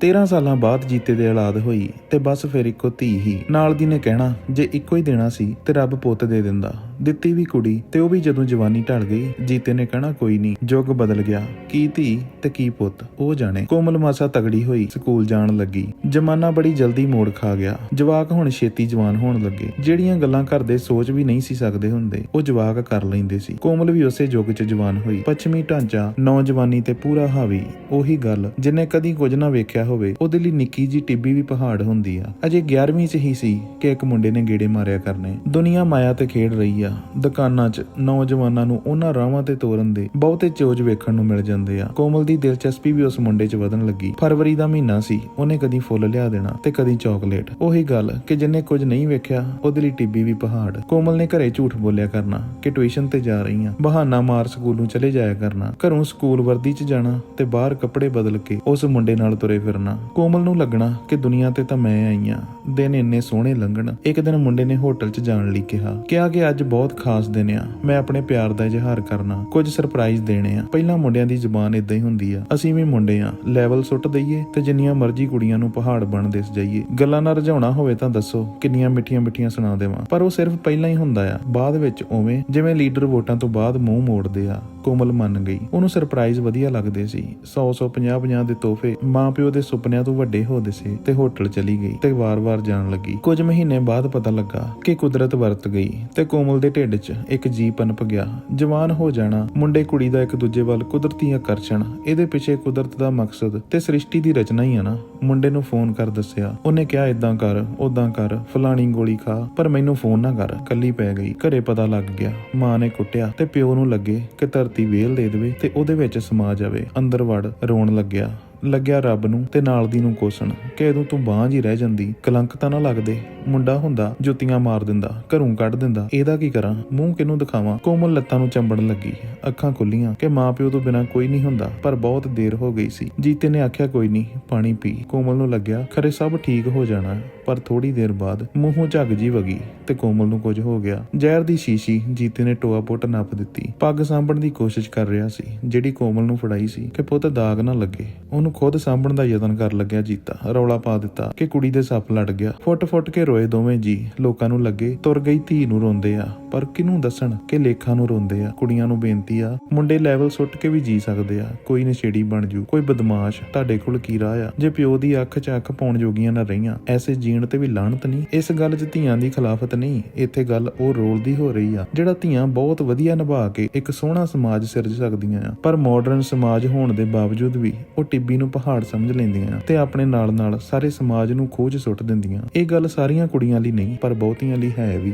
13 ਸਾਲਾਂ ਬਾਅਦ ਜੀਤੇ ਦੇ ਔਲਾਦ ਹੋਈ ਤੇ ਬਸ ਫਿਰ ਇੱਕੋ ਧੀ ਹੀ। ਨਾਲ ਦੀ ਨੇ ਕਹਿਣਾ, ਜੇ ਇੱਕੋ ਹੀ ਦੇਣਾ ਸੀ ਤੇ ਰੱਬ ਪੁੱਤ ਦੇ ਦਿੰਦਾ। ਦਿੱਤੀ ਵੀ ਕੁੜੀ ਤੇ ਉਹ ਵੀ ਜਦੋਂ ਜਵਾਨੀ ਢਲ ਗਈ, ਜੀਤੇ ਨੇ ਕਹਿਣਾ ਕੋਈ ਨਹੀਂ ਯੁੱਗ ਬਦਲ ਗਿਆ। ਕੀ ਧੀ ਤੇ ਕੀ ਪੁੱਤ, ਉਹ ਜਾਣੇ। ਕੋਮਲ ਮਾਸਾ ਤਗੜੀ ਹੋਈ, ਸਕੂਲ ਜਾਣ ਲੱਗੀ। ਜਮਾਨਾ ਬੜੀ ਜਲਦੀ ਮੋੜ ਖਾ ਗਿਆ। ਜਵਾਕ ਹੁਣ ਛੇਤੀ ਜਵਾਨ ਹੋਣ ਲੱਗੇ। ਜਿਹੜੀਆਂ ਗੱਲਾਂ ਘਰ ਦੇ ਸੋਚ ਵੀ ਨਹੀਂ ਸੀ ਸਕਦੇ ਹੁੰਦੇ, ਉਹ ਜਵਾਕ ਕਰ ਲੈਂਦੇ ਸੀ। ਕੋਮਲ ਵੀ ਉਸੇ ਯੁੱਗ 'ਚ ਜਵਾਨ ਹੋਈ। ਪੱਛਮੀ ਢਾਂਚਾ, ਨੌਜਵਾਨੀ ਤੇ ਪੂਰਾ ਹਾਵੀ, ਉਹੀ ਗੱਲ, ਜਿਨੇ ਕਦੀ ਕੁਝ ਨਾ ਵੇਖਿਆ ਹੋਵੇ, ਉਹਦੇ ਲਈ ਨਿੱਕੀ ਜੀ ਟਿੱਬੀ ਵੀ ਪਹਾੜ ਹੁੰਦੀ ਆ। ਅਜੇ 11ਵੀਂ 'ਚ ਹੀ ਸੀ ਕਿ ਇੱਕ ਮੁੰਡੇ ਨੇ ਗੇੜੇ ਮਾਰਿਆ ਕਰਨੇ। ਦੁਨੀਆ ਮਾਇਆ ਤੇ ਖੇਡ ਰਹੀ ਆ। ਦੁਕਾਨਾਂ 'ਚ ਨੌਜਵਾਨਾਂ ਨੂੰ ਉਹਨਾਂ ਰਾਹਾਂ ਤੇ ਤੋਰਨ ਦੇ ਬਹੁਤੇ ਚੋਜ ਵੇਖਣ ਨੂੰ ਮਿਲ ਜਾਂਦੇ ਆ। ਕੋਮਲ ਦੀ ਦਿਲਚਸਪੀ ਵੀ ਉਸ ਮੁੰਡੇ 'ਚ ਵਧਣ ਲੱਗੀ। ਫਰਵਰੀ ਦਾ ਮਹੀਨਾ ਸੀ, ਉਹਨੇ ਕਦੀ ਫੁੱਲ ਲਿਆ ਦੇਣਾ ਤੇ ਕਦੀ ਚਾਕਲੇਟ। ਉਹੀ ਗੱਲ ਕਿ ਜਿੰਨੇ ਕੁਝ ਨਹੀਂ ਵੇਖਿਆ ਉਹਦੇ ਲਈ ਟਿੱਬੀ ਵੀ ਪਹਾੜ। ਕੋਮਲ ਨੇ ਘਰੇ ਝੂਠ ਬੋਲਿਆ ਕਰਨਾ ਕਿ ਟਿਊਸ਼ਨ ਤੇ ਜਾ ਰਹੀ ਆ ਬਹਾਨਾ ਮਾਰ ਸਕੂਲ ਨੂੰ ਚਲੇ ਜਾਇਆ ਕਰਨਾ। ਘਰੋਂ ਸਕੂਲ ਵਰਦੀ 'ਚ ਜਾਣਾ ਤੇ ਬਾਹਰ ਕੱਪੜੇ ਬਦਲ ਕੇ ਉਸ ਮੁੰਡੇ ਨਾਲ ਤੁਰੇ ਫਿਰਨਾ। ਕੋਮਲ ਨੂੰ ਲੱਗਣਾ ਕਿ ਦੁਨੀਆ ਤੇ ਤਾਂ ਮੈਂ ਆਈ ਆ। ਦਿਨ ਇੰਨੇ ਸੋਹਣੇ ਲੰਘਣ। ਇੱਕ ਦਿਨ ਮੁੰਡੇ ਨੇ ਹੋਟਲ 'ਚ ਜਾਣ ਲਈ ਕਿਹਾ। ਕਿਹਾ ਕਿ ਅੱਜ ਬਹੁਤ ਖਾਸ ਦਿਨ ਆ। ਮੈਂ ਆਪਣੇ ਪਿਆਰ ਦਾ ਇਜ਼ਹਾਰ ਕਰਨਾ। ਕੁਝ ਸਰਪ੍ਰਾਈਜ਼ ਦੇਣੇ ਆ। ਪਹਿਲਾਂ ਮੁੰਡਿਆਂ ਦੀ ਜ਼ੁਬਾਨ ਇਦਾਂ ਹੀ ਹੁੰਦੀ ਆ। ਅਸੀਂ ਵੀ ਮੁੰਡੇ ਆ। ਲੈਵਲ ਸੁੱਟ ਦਈਏ ਤੇ ਜਿੰਨੀਆਂ ਮਰਜ਼ੀ ਕੁੜੀਆਂ ਨੂੰ ਪਹਾੜ ਬਣਦੇ ਸਜਾਈਏ ਗੱਲਾਂ ਨਾਲ ਰਝਾਉਣਾ ਹੋਵੇ ਤਾਂ ਦੱਸੋ, ਕਿੰਨੀਆਂ ਮਿੱਠੀਆਂ ਮਿੱਠੀਆਂ ਸੁਣਾ ਦੇਵਾਂ? ਪਰ ਉਹ ਸਿਰਫ ਪਹਿਲਾਂ ਹੀ ਹੁੰਦਾ ਆ। ਬਾਅਦ ਵਿੱਚ ਉਵੇਂ, ਜਿਵੇਂ ਲੀਡਰ ਵੋਟਾਂ ਤੋਂ ਬਾਅਦ ਮੂੰਹ ਮੋੜਦੇ ਆ, ਕੋਮਲ ਮੰਨ ਗਈ। ਉਹਨੂੰ ਸਰਪ੍ਰਾਈਜ਼ ਵਧੀਆ ਲੱਗਦੇ ਸੀ। 100 100 50 ਦੇ ਤੋਹਫੇ ਮਾਂ ਪਿਓ ਦੇ ਸੁਪਨਿਆਂ ਤੋਂ ਵੱਡੇ ਹੋਦੇ ਸੀ ਤੇ ਹੋਟਲ ਚਲੀ ਗਈ ਤੇ ਵਾਰ-ਵਾਰ ਜਾਣ ਲੱਗੀ। ਕੁਝ ਮਹੀਨੇ ਬਾਅਦ ਪਤਾ ਲੱਗਾ ਕਿ ਕੁਦਰਤ ਵਰਤ ਗਈ ਤੇ ਕੋਮਲ ਦੇ ਢਿੱਡ 'ਚ ਇੱਕ ਜੀ ਪਨਪ ਗਿਆ। ਜਵਾਨ ਹੋ ਜਾਣਾ, ਮੁੰਡੇ ਕੁੜੀ ਦਾ ਇੱਕ ਦੂਜੇ ਵੱਲ ਕੁਦਰਤੀ ਆਕਰਸ਼ਣ, ਇਹਦੇ ਪਿੱਛੇ ਕੁਦਰਤ ਦਾ ਮਕਸਦ ਤੇ ਸ੍ਰਿਸ਼ਟੀ ਦੀ ਰਚਨਾ ਹੀ ਆ ਨਾ। ਮੁੰਡੇ ਨੂੰ ਫੋਨ ਕਰ ਦੱਸਿਆ। ਉਹਨੇ ਕਿਹਾ ਇਦਾਂ ਕਰ ਉਦਾਂ ਕਰ, ਫਲਾਣੀ ਗੋਲੀ ਖਾ, ਪਰ ਮੈਨੂੰ ਫੋਨ ਨਾ ਕਰ। ਕੱਲੀ ਪੈ ਗਈ। ਘਰੇ ਪਤਾ ਲੱਗ ਗਿਆ, ਮਾਂ ਨੇ ਕੁੱਟਿਆ ਤੇ ਪਿਓ ਨੂੰ ਲੱਗੇ ਕਿ ਧਰਤੀ ਵੇਲ ਦੇ ਦੇਵੇ ਤੇ ਉਹਦੇ ਵਿੱਚ ਸਮਾ ਜਾਵੇ। ਅੰਦਰ ਵੜ ਰੋਣ ਲੱਗਿਆ। ਲੱਗਿਆ ਰੱਬ ਨੂੰ ਤੇ ਨਾਲ ਦੀ ਨੂੰ ਕੋਸਣ। ਕਿ ਉਦੋਂ ਤੂੰ ਬਾਂਝ ਹੀ ਰਹਿ ਜਾਂਦੀ, ਕਲੰਕ ਤਾਂ ਨਾ ਲੱਗਦੇ। ਮੁੰਡਾ ਹੁੰਦਾ, ਜੁੱਤੀਆਂ ਮਾਰ ਦਿੰਦਾ, ਘਰੋਂ ਕੱਢ ਦਿੰਦਾ। ਇਹਦਾ ਕੀ ਕਰਾਂ? ਮੂੰਹ ਕਿਨੂੰ ਦਿਖਾਵਾਂ? ਕੋਮਲ ਲੱਤਾਂ ਨੂੰ ਚੰਬੜਨ ਲੱਗੀ। ਅੱਖਾਂ ਖੁੱਲੀਆਂ ਕਿ ਮਾਪਿਓ ਤੋਂ ਬਿਨਾ ਕੋਈ ਨਹੀਂ ਹੁੰਦਾ। ਪਰ ਬਹੁਤ ਦੇਰ ਹੋ ਗਈ ਸੀ। ਜੀਤੇ ਨੇ ਆਖਿਆ, ਕੋਈ ਨਹੀਂ, ਪਾਣੀ ਪੀ। ਕੋਮਲ ਨੂੰ ਲੱਗਿਆ, ਖਰੇ ਸਭ ਠੀਕ ਹੋ ਜਾਣਾ। ਪਰ ਥੋੜੀ ਦੇਰ ਬਾਅਦ ਮੂੰਹੋਂ ਝੱਗ ਜੀ ਵਗੀ ਤੇ ਕੋਮਲ ਨੂੰ ਕੁਝ ਹੋ ਗਿਆ। ਜ਼ਹਿਰ ਦੀ ਸ਼ੀਸ਼ੀ ਜੀਤੇ ਨੇ ਟੋਆ ਪੁੱਟ ਨੱਪ ਦਿੱਤੀ। ਪੱਗ ਸਾਂਭਣ ਦੀ ਕੋਸ਼ਿਸ਼ ਕਰ ਰਿਹਾ ਸੀ, ਜਿਹੜੀ ਕੋਮਲ ਨੂੰ ਫੜਾਈ ਸੀ ਕਿ ਪੁੱਤ ਦਾਗ ਨਾ ਲੱਗੇ। ਉਹਨੂੰ ਖੁਦ ਸਾਂਭਣ ਦਾ ਯਤਨ ਕਰ ਲੱਗਿਆ ਜੀਤਾ, ਰੌਲਾ ਪਾ ਦਿੱਤਾ ਕਿ ਕੁੜੀ ਦੇ ਸੱਪ ਲੜ ਗਿਆ। ਫੁੱਟ-ਫੁੱਟ ਕੇ ਰੋਏ ਦੋਵੇਂ ਜੀ ਲੋਕਾਂ ਨੂੰ ਲੱਗੇ, ਤੁਰ ਗਈ ਧੀ ਨੂੰ ਰੋਂਦੇ ਆ। ਪਰ ਕਿਹਨੂੰ ਦੱਸਣ ਕਿ ਲੇਖਾਂ ਨੂੰ ਰੋਂਦੇ ਆ। ਕੁੜੀਆਂ ਨੂੰ ਬੇਨਤੀ ਆ, ਮੁੰਡੇ ਲੈਵਲ ਸੁੱਟ ਕੇ ਵੀ ਜੀ ਸਕਦੇ ਆ। ਕੋਈ ਨਸ਼ੇੜੀ ਬਣ ਜੂ, ਕੋਈ ਬਦਮਾਸ਼, ਤੁਹਾਡੇ ਕੋਲ ਕੀ ਰਾਹ ਆ? ਜੇ ਪਿਓ ਦੀ ਅੱਖ 'ਚ ਅੱਖ ਪਾਉਣ ਜੋਗੀਆਂ ਨਾ ਰਹੀਆਂ, ਐਸੇ ਜੀ ਜੀਣ ਤੇ ਵੀ ਲਾਹਣਤ ਨਹੀਂ। ਇਸ ਗੱਲ 'ਚ ਧੀਆਂ ਦੀ ਖਿਲਾਫਤ ਨਹੀਂ। ਇੱਥੇ ਗੱਲ ਉਹ ਰੋਲ ਦੀ ਹੋ ਰਹੀ ਆ, ਜਿਹੜਾ ਧੀਆਂ ਬਹੁਤ ਵਧੀਆ ਨਿਭਾ ਕੇ ਇੱਕ ਸੋਹਣਾ ਸਮਾਜ ਸਿਰਜ ਸਕਦੀਆਂ ਆ। ਪਰ ਮਾਡਰਨ ਸਮਾਜ ਹੋਣ ਦੇ ਬਾਵਜੂਦ ਵੀ ਉਹ ਟਿੱਬੀ ਨੂੰ ਪਹਾੜ ਸਮਝ ਲੈਂਦੀਆਂ ਤੇ ਆਪਣੇ ਨਾਲ ਨਾਲ ਸਾਰੇ ਸਮਾਜ ਨੂੰ ਖੋਜ ਸੁੱਟ ਦਿੰਦੀਆਂ ਇਹ ਗੱਲ ਸਾਰੀਆਂ ਕੁੜੀਆਂ ਲਈ ਨਹੀਂ, ਪਰ ਬਹੁਤੀਆਂ ਲਈ ਹੈ ਵੀ।